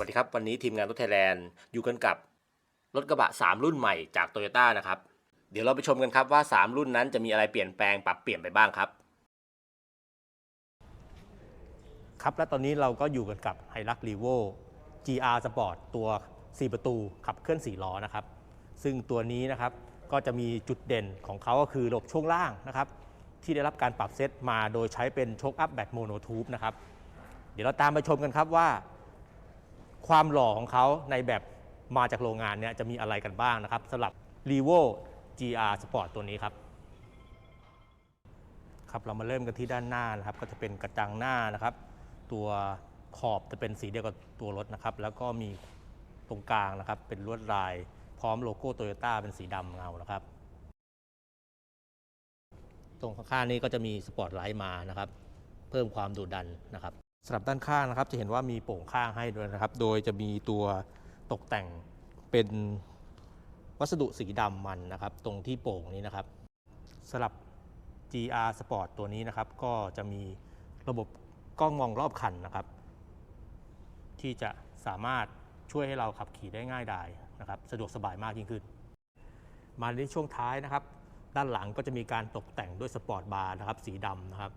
วัสดีครับ วันนี้ทีมงานรถไทยแลนด์อยู่กันกับรถกระบะ 3 รุ่นใหม่จากโตโยต้านะครับ เดี๋ยวเราไปชมกันครับว่า 3 รุ่นนั้นจะมีอะไรเปลี่ยนแปลงปรับเปลี่ยนไปบ้างครับ ครับและตอนนี้เราก็อยู่กันกับ h i l u x r e v o GR Sport ตัว 4 ประตูขับเคลื่อน 4 ล้อนะครับ ซึ่งตัวนี้นะครับก็จะมีจุดเด่นของเขาก็คือระบบช่วงล่างนะครับ ที่ได้รับการปรับเซตมาโดยใช้เป็นโชคอัพแบตโมโนทูบนะครับ เดี๋ยวเราตามไปชมกันครับว่า ความหล่อของเขาในแบบมาจากโรงงานเนี่ยจะมีอะไรกันบ้างนะครับสำหรับ r e v o GR Sport ตัวนี้ครับครับเรามาเริ่มกันที่ด้านหน้านะครับ ก็จะเป็นกระจังหน้านะครับ ตัวขอบจะเป็นสีเดียวกับตัวรถนะครับ แล้วก็มีตรงกลางนะครับ เป็นลวดลาย พร้อมโลโก้โตโยต้าเป็นสีดำเงานะครับ ตรงข้างๆนี้ก็จะมีสปอร์ตไลท์มานะครับ เพิ่มความดุดันนะครับ สำหรับด้านข้างนะครับจะเห็นว่ามีโป่งข้างให้ด้วยนะครับ โดยจะมีตัวตกแต่งเป็นวัสดุสีดำมันนะครับ ตรงที่โป่งนี้นะครับสำหรับ GR Sport ตัวนี้นะครับ ก็จะมีระบบกล้องมองรอบคันนะครับ ที่จะสามารถช่วยให้เราขับขี่ได้ง่ายดายนะครับ สะดวกสบายมากยิ่งขึ้น มาในช่วงท้ายนะครับ ด้านหลังก็จะมีการตกแต่งด้วยสปอร์ตบาร์นะครับ สีดำนะครับ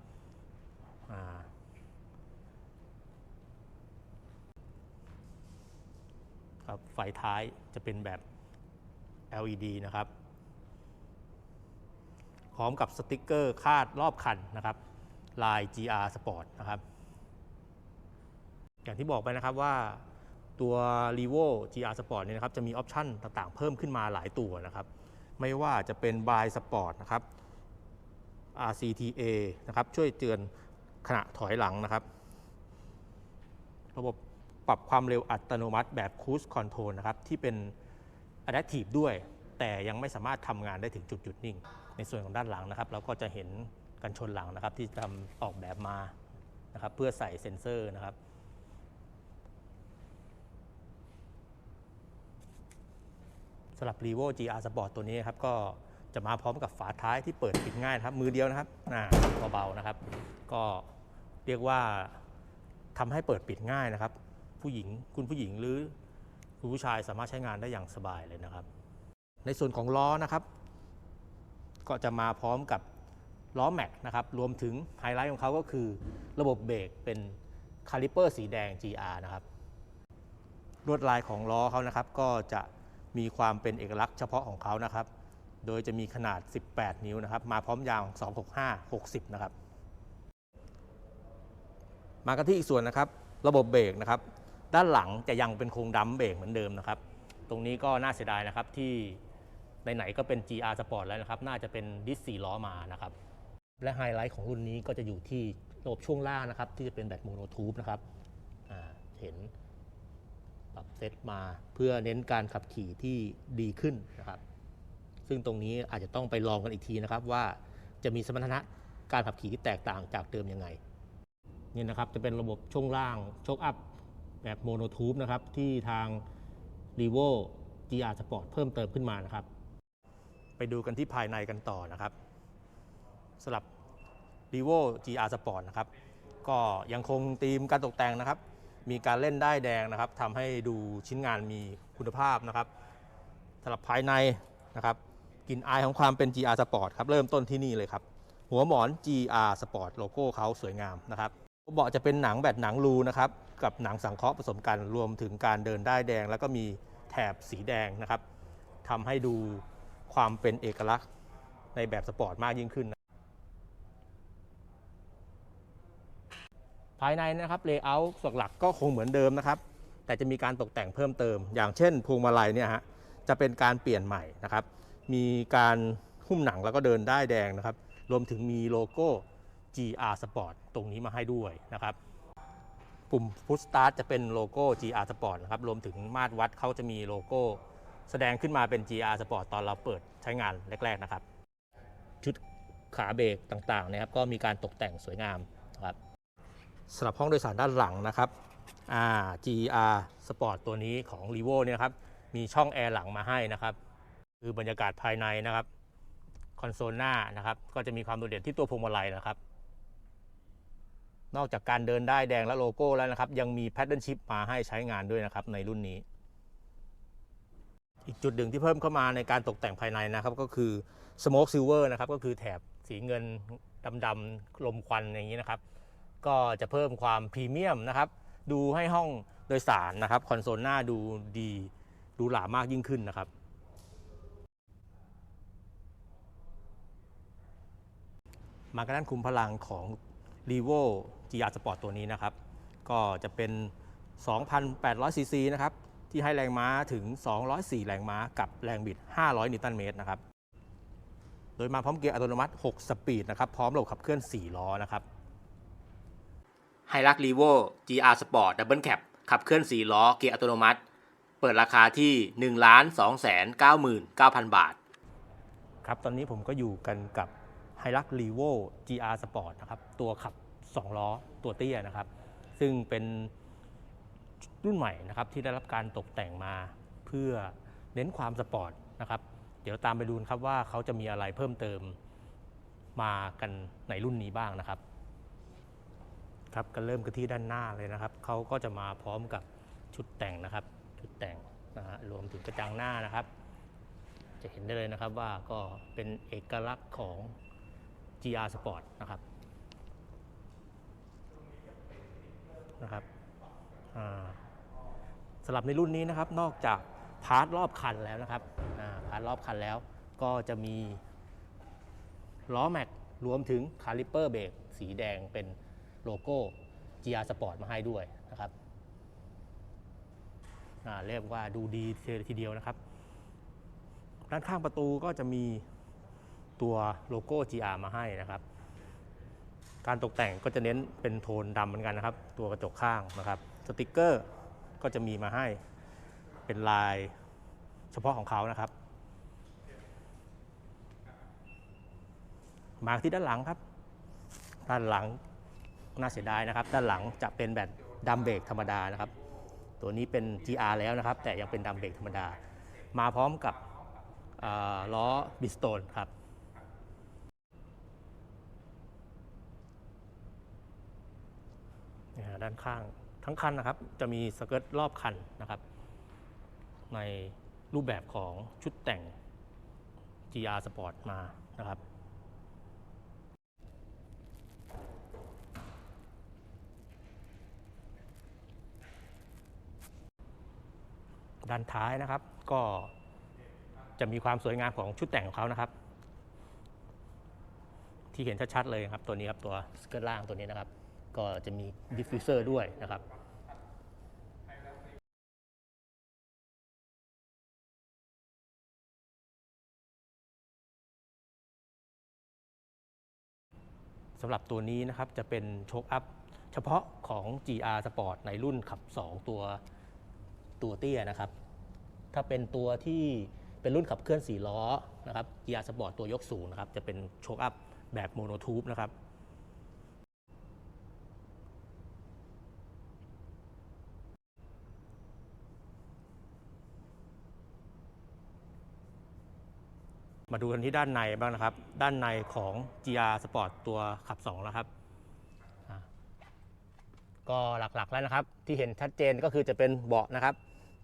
อ่า ครับไฟท้ายจะเป็นแบบ LED นะครับ พร้อมกับสติกเกอร์คาดรอบคันนะครับ ลาย GR Sport นะครับ อย่างที่บอกไปนะครับว่าตัว r e v o GR Sport เนี่ยนะครับจะมีออปชันต่างๆ เพิ่มขึ้นมาหลายตัวนะครับ ไม่ว่าจะเป็น By Sport นะครับ RCTA นะครับ ช่วยเตือนขณะถอยหลังนะครับ ระบบ ปรับความเร็วอัตโนมัติแบบ Cruise Control นะครับ ที่เป็น Adaptive ด้วย แต่ยังไม่สามารถทำงานได้ถึงจุดหยุดนิ่ง ในส่วนของด้านหลังนะครับ เราก็จะเห็นกันชนหลังนะครับ ที่ทำออกแบบมานะครับ เพื่อใส่เซ็นเซอร์นะครับสำหรับ r e v o GR Sport ตัวนี้ครับก็จะมาพร้อมกับฝาท้ายที่เปิดปิดง่ายนะครับ มือเดียวนะครับอ่าเบาๆนะครับ ก็เรียกว่าทำให้เปิดปิดง่ายนะครับ ผู้หญิง คุณผู้หญิงหรือคุณผู้ชายสามารถใช้งานได้อย่างสบายเลยนะครับ ในส่วนของล้อนะครับ ก็จะมาพร้อมกับล้อแม็กนะครับ รวมถึงไฮไลท์ของเขาก็คือระบบเบรกเป็นคาลิเปอร์สีแดง GR นะครับลวดลายของล้อเขานะครับ ก็จะมีความเป็นเอกลักษณ์เฉพาะของเขานะครับ โดยจะมีขนาด 18 นิ้วนะครับ มาพร้อมยาง265 60 นะครับ มากันที่อีกส่วนนะครับ ระบบเบรกนะครับ ด้านหลังจะยังเป็นโครงดัมเบรกเหมือนเดิมนะครับ ตรงนี้ก็น่าเสียดายนะครับที่ไหนๆก็เป็น GR Sport แล้วนะครับ น่าจะเป็นดิสสี่ล้อมานะครับ และไฮไลท์ของรุ่นนี้ก็จะอยู่ที่ระบบช่วงล่างนะครับ ที่จะเป็นแบบโมโนทูบนะครับเห็นปรับเซตมาเพื่อเน้นการขับขี่ที่ดีขึ้นนะครับ ซึ่งตรงนี้อาจจะต้องไปลองกันอีกทีนะครับว่าจะมีสมรรถนะการขับขี่ที่แตกต่างจากเดิมยังไงนี่นะครับจะเป็นระบบช่วงล่างโชคอัพ แบบโมโนทูบนะครับที่ทาง r e v o GR Sport เพิ่มเติมขึ้นมานะครับ ไปดูกันที่ภายในกันต่อนะครับสำหรับ r e v o GR Sport นะครับ ก็ยังคงธีมการตกแต่งนะครับ มีการเล่นได้แดงนะครับทำให้ดูชิ้นงานมีคุณภาพนะครับสำหรับภายในนะครับกลิ่นอายของความเป็น GR Sport ครับเริ่มต้นที่นี่เลยครับ หัวหมอน GR Sport โลโก้เขาสวยงามนะครับ เบาะจะเป็นหนังแบบหนังรูนะครับกับหนังสังเคราะห์ผสมกันรวมถึงการเดินได้แดง แล้วก็มีแถบสีแดงนะครับทำให้ดูความเป็นเอกลักษณ์ในแบบสปอร์ตมากยิ่งขึ้นภายในนะครับเลเยอร์ส่วนหลักก็คงเหมือนเดิมนะครับ แต่จะมีการตกแต่งเพิ่มเติม อย่างเช่นพวงมาลัยเนี่ยฮะจะเป็นการเปลี่ยนใหม่นะครับ มีการหุ้มหนังแล้วก็เดินได้แดงนะครับ รวมถึงมีโลโก้ GR Sport ตรงนี้มาให้ด้วยนะครับปุ่ม Push Start จะเป็นโลโก้ GR Sport นะครับรวมถึงมาตรวัดเขาจะมีโลโก้ แสดงขึ้นมาเป็น GR Sport ตอนเราเปิดใช้งานแรก ๆนะครับ ชุดขาเบรกต่างๆนะครับก็มีการตกแต่งสวยงามนะครับสำหรับห้องโดยสารด้านหลังนะครับ GR Sport ตัวนี้ของ r e v o เนี่ยนะครับมีช่องแอร์หลังมาให้นะครับคือบรรยากาศภายในนะครับคอนโซลหน้านะครับก็จะมีความโดดเด่นที่ตัวพวงมาลัยนะครับ นอกจากการเดินได้แดงและโลโก้แล้วนะครับ ยังมีแพทเทิร์นชิพมาให้ใช้งานด้วยนะครับในรุ่นนี้ อีกจุดหนึ่งที่เพิ่มเข้ามาในการตกแต่งภายในนะครับ ก็คือ Smoke Silver นะครับก็คือแถบสีเงินดำๆลมควันอย่างนี้นะครับ ก็จะเพิ่มความพรีเมียมนะครับ ดูให้ห้องโดยสารนะครับคอนโซลหน้าดูดีดูหลามากยิ่งขึ้นนะครับมากันด้านคุมพลังของ r e v o GR Sport ตัวนี้นะครับ ก็จะเป็น 2,800 ซีซีนะครับ ที่ให้แรงม้าถึง 204 แรงม้ากับแรงบิด 500 นิวตันเมตรนะครับ โดยมาพร้อมเกียร์อัตโนมัติ 6 สปีดนะครับ พร้อมระบบขับเคลื่อน 4 ล้อนะครับไฮรักรีโว GR Sport Double Cab ขับเคลื่อน 4 ล้อ เกียร์อัตโนมัติ เปิดราคาที่ 1 2 9 9 0 0บาท ครับ ตอนนี้ผมก็อยู่กันกับ h i l u x r e v o GR Sport นะครับ ตัวขับ 2 ล้อตัวเตี้ยนะครับ ซึ่งเป็นรุ่นใหม่นะครับที่ได้รับการตกแต่งมาเพื่อเน้นความสปอร์ตนะครับ เดี๋ยวตามไปดูนะครับว่าเขาจะมีอะไรเพิ่มเติมมากันในรุ่นนี้บ้างนะครับ ครับก็เริ่มกันที่ด้านหน้าเลยนะครับ เขาก็จะมาพร้อมกับชุดแต่งนะครับ ชุดแต่งนะฮะรวมถึงกระจังหน้านะครับ จะเห็นได้เลยนะครับว่าก็เป็นเอกลักษณ์ของ GR Sport นะครับนะครับสำหรับในรุ่นนี้นะครับนอกจากพาร์ทรอบคันแล้วนะครับพาร์ทรอบคันแล้วก็จะมีล้อแม็กรวมถึงคาลิเปอร์เบรกสีแดงเป็นโลโก้ GR Sport มาให้ด้วยนะครับเรียกว่าดูดีทีเดียวนะครับ ด้านข้างประตูก็จะมี ตัวโลโก้ GR มาให้นะครับ การตกแต่งก็จะเน้นเป็นโทนดำเหมือนกันนะครับ ตัวกระจกข้างนะครับ สติกเกอร์ก็จะมีมาให้เป็นลายเฉพาะของเขานะครับ มาที่ด้านหลังครับ ด้านหลังน่าเสียดายนะครับ ด้านหลังจะเป็นแบบดัมเบรกธรรมดานะครับ ตัวนี้เป็น GR แล้วนะครับ แต่ยังเป็นดัมเบรกธรรมดา มาพร้อมกับล้อบิสโตนครับ เนี่ย ด้านข้างทั้งคันนะครับ จะมีสเกิร์ตรอบคันนะครับ ในรูปแบบของชุดแต่ง GR Sport มานะครับ ด้านท้ายนะครับก็จะมีความสวยงามของชุดแต่งของเขานะครับ ที่เห็นชัดๆเลยครับตัวนี้ครับตัวสเกิร์ตล่างตัวนี้นะครับ ก็จะมีดิฟฟิวเซอร์ด้วยนะครับสำหรับตัวนี้นะครับจะเป็นโชคอัพเฉพาะของ GR Sport ในรุ่นขับ 2 ตัวตัวเตี้ยนะครับ ถ้าเป็นตัวที่เป็นรุ่นขับเคลื่อน 4 ล้อนะครับ GR Sport ตัวยกสูงนะครับ จะเป็นโชคอัพแบบโมโนทูบนะครับ มาดูกันที่ด้านในบ้างนะครับ ด้านในของ GR Sport ตัวขับ2นะครับก็หลักๆแล้วนะครับ ที่เห็นชัดเจนก็คือจะเป็นเบาะนะครับ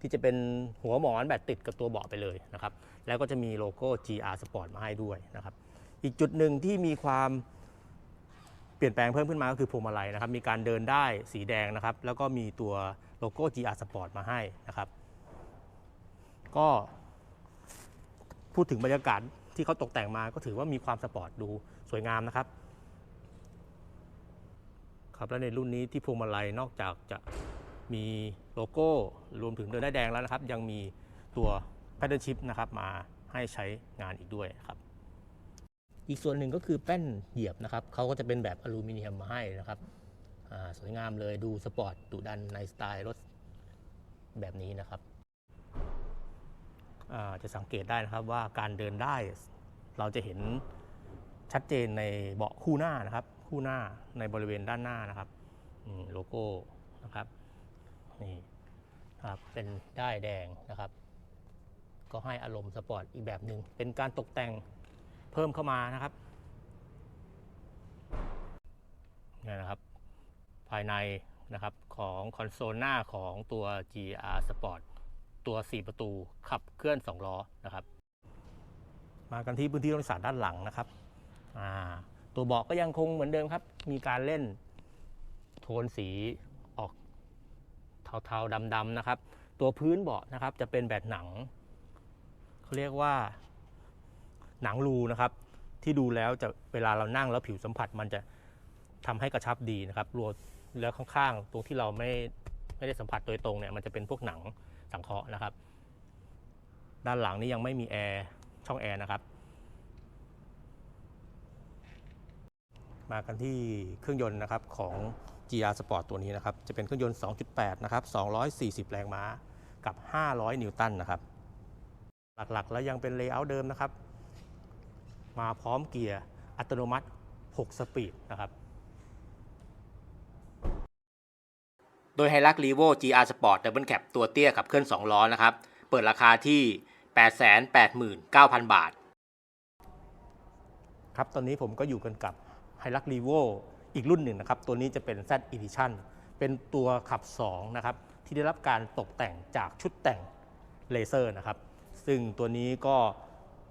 ที่จะเป็นหัวหมอนแบบติดกับตัวเบาะไปเลยนะครับ แล้วก็จะมีโลโก้ GR Sport มาให้ด้วยนะครับ อีกจุดหนึ่งที่มีความเปลี่ยนแปลงเพิ่มขึ้นมาก็คือพวงมาลัยนะครับ มีการเดินได้สีแดงนะครับ แล้วก็มีตัวโลโก้ GR Sport มาให้นะครับ ก็ พูดถึงบรรยากาศที่เขาตกแต่งมาก็ถือว่ามีความสปอร์ตดูสวยงามนะครับ ครับและในรุ่นนี้ที่พวงมาลัยนอกจากจะมีโลโก้รวมถึงเดินได้แดงแล้วนะครับ ยังมีตัวแพทเทิร์นชิพนะครับมาให้ใช้งานอีกด้วยครับ อีกส่วนหนึ่งก็คือแป้นเหยียบนะครับเขาก็จะเป็นแบบอลูมิเนียมมาให้นะครับสวยงามเลยดูสปอร์ตดุดันในสไตล์รถแบบนี้นะครับ จะสังเกตได้นะครับว่าการเดินได้เราจะเห็นชัดเจนในเบาะคู่หน้านะครับ คู่หน้าในบริเวณด้านหน้านะครับโลโก้นะครับนี่ครับเป็นได้ายแดงนะครับ ก็ให้อารมณ์สปอร์ตอีกแบบหนึ่งเป็นการตกแต่งเพิ่มเข้ามานะครับนี่นะครับภายในนะครับของคอนโซลหน้าของตัว GR Sport ตัว 4 ประตูขับเคลื่อน 2 ล้อนะครับ มากันที่พื้นที่รถโดยสารด้านหลังนะครับอ่าตัวเบาะก็ยังคงเหมือนเดิมครับ มีการเล่นโทนสีออกเทาๆดำๆนะครับ ตัวพื้นเบาะนะครับจะเป็นแบบหนังเขาเรียกว่าหนังรูนะครับ ที่ดูแล้วจะเวลาเรานั่งแล้วผิวสัมผัสมันจะทำให้กระชับดีนะครับรวมแล้วข้างๆตรงที่เราไม่ไม่ได้สัมผัสโดยตรงเนี่ยมันจะเป็นพวกหนัง สังเคราะห์นะครับ ด้านหลังนี่ยังไม่มีแอร์ช่องแอร์นะครับ มากันที่เครื่องยนต์นะครับของ GR Sport ตัวนี้นะครับ จะเป็นเครื่องยนต์ 2.8 นะครับ 240 แรงม้ากับ 500 นิวตันนะครับ หลักๆ แล้วยังเป็นเลเยอร์เดิมนะครับ มาพร้อมเกียร์อัตโนมัติ 6 สปีดนะครับ โดยไฮลักรีโว GR Sport Double Cab ตัวเตี้ยขับเคลื่อน 2 ล้อนะครับ เปิดราคาที่ 889,000 บาท ครับ ตอนนี้ผมก็อยู่กันกับ h i l u x r e v o อีกรุ่นหนึ่งนะครับ ตัวนี้จะเป็น Z Edition เป็นตัวขับ 2 นะครับ ที่ได้รับการตกแต่งจากชุดแต่งเลเซอร์นะครับ ซึ่งตัวนี้ก็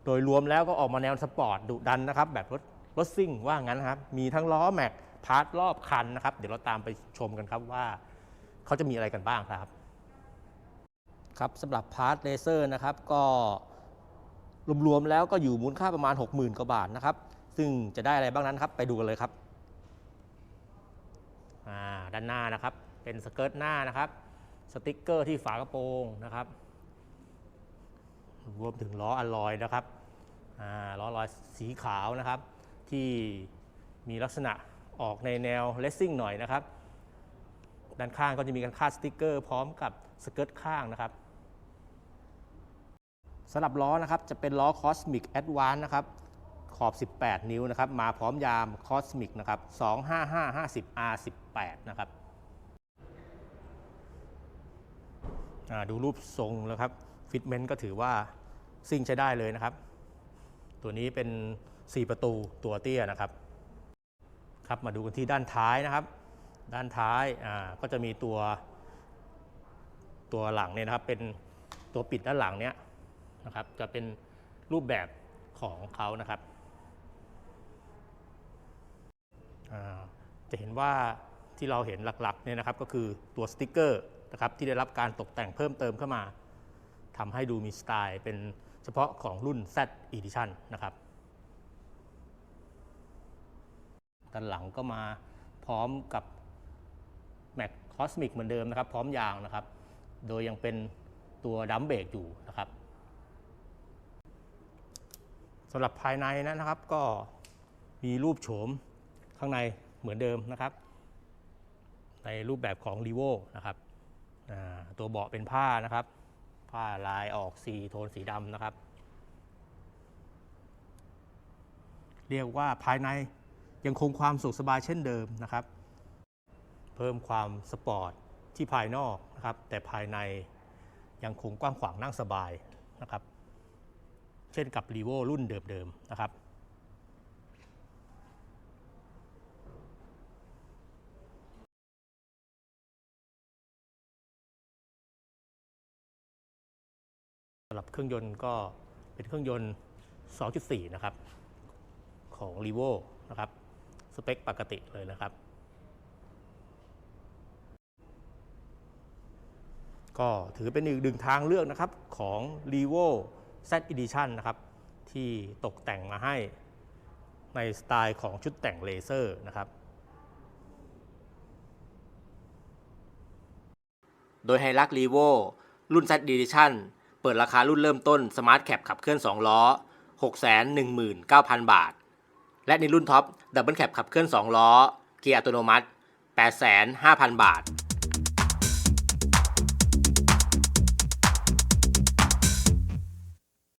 โดยรวมแล้วก็ออกมาแนวสปอร์ตดุดันนะครับ แบบรถรถซิ่งว่างั้นนะครับ มีทั้งล้อแม็กพาร์ทรอบคันนะครับ เดี๋ยวเราตามไปชมกันครับว่า เขาจะมีอะไรกันบ้างครับ ครับสำหรับพาร์ทเลเซอร์นะครับก็รวมๆแล้วก็อยู่มูลค่าประมาณ 60,000กว่าบาทนะครับ ซึ่งจะได้อะไรบ้างนั้นครับ ไปดูกันเลยครับอ่าด้านหน้านะครับ เป็นสเกิร์ตหน้านะครับ สติกเกอร์ที่ฝากระโปรงนะครับ รวมถึงล้ออลลอยนะครับอ่าล้ออลลอยสีขาวนะครับ ที่มีลักษณะออกในแนวเลสซิ่งหน่อยนะครับ ด้านข้างก็จะมีการคาดสติกเกอร์ พร้อมกับสเกิร์ตข้างนะครับสำหรับล้อนะครับจะเป็นล้อ Cosmic Advance นะครับขอบ 18 นิ้วนะครับมาพร้อมยาม Cosmic นะครับ 25550 R18 นะครับดูรูปทรงแล้วครับฟิตเมนต์ก็ถือว่าซิ่งใช้ได้เลยนะครับ ตัวนี้เป็น 4 ประตูตัวเตี้ยนะครับครับมาดูกันที่ด้านท้ายนะครับ ด้านท้ายอ่าก็จะมีตัว ตัวหลังเนี่ยนะครับ เป็นตัวปิดด้านหลังเนี้ยนะครับ จะเป็นรูปแบบของเขานะครับจะเห็นว่าที่เราเห็นหลักๆเนี่ยนะครับ ก็คือตัวสติกเกอร์นะครับที่ได้รับการตกแต่งเพิ่มเติมเข้ามาทำให้ดูมีสไตล์ เป็นเฉพาะของรุ่น Z Edition นะครับด้านหลังก็มาพร้อมกับ คอสมิกเหมือนเดิมนะครับ พร้อมยางนะครับ โดยยังเป็นตัวดัมเบรกอยู่นะครับสำหรับภายในนะครับก็มีรูปโฉมข้างในเหมือนเดิมนะครับ ในรูปแบบของ r ีโวนะครับตัวเบาะเป็นผ้านะครับ ผ้าลายออกสีโทนสีดำนะครับ เรียกว่าภายในยังคงความสุขสบายเช่นเดิมนะครับ เพิ่มความสปอร์ตที่ภายนอกนะครับ แต่ภายในยังคงกว้างขวางนั่งสบายนะครับ เช่นกับ r ีโวรุ่นเดิมๆนะครับสำหรับเครื่องยนต์ก็เป็นเครื่องยนต์ 2.4 นะครับ ของ r ีโวนะครับ สเปคปกติเลยนะครับ ก็ถือเป็นอีกหนึ่งทางเลือกนะครับของ r e v o Z Edition นะครับที่ตกแต่งมาให้ในสไตล์ของชุดแต่งเลเซอร์นะครับโดยไฮลักรีโวรุ่น Z Edition เปิดราคารุ่นเริ่มต้น Smart Cap ขับเคลื่อน 2 ล้อ 619,000 บาท และในรุ่นท็อป Double Cap ขับเคลื่อน 2 ล้อ เกียร์อัตโนมัติ 85,000 บาท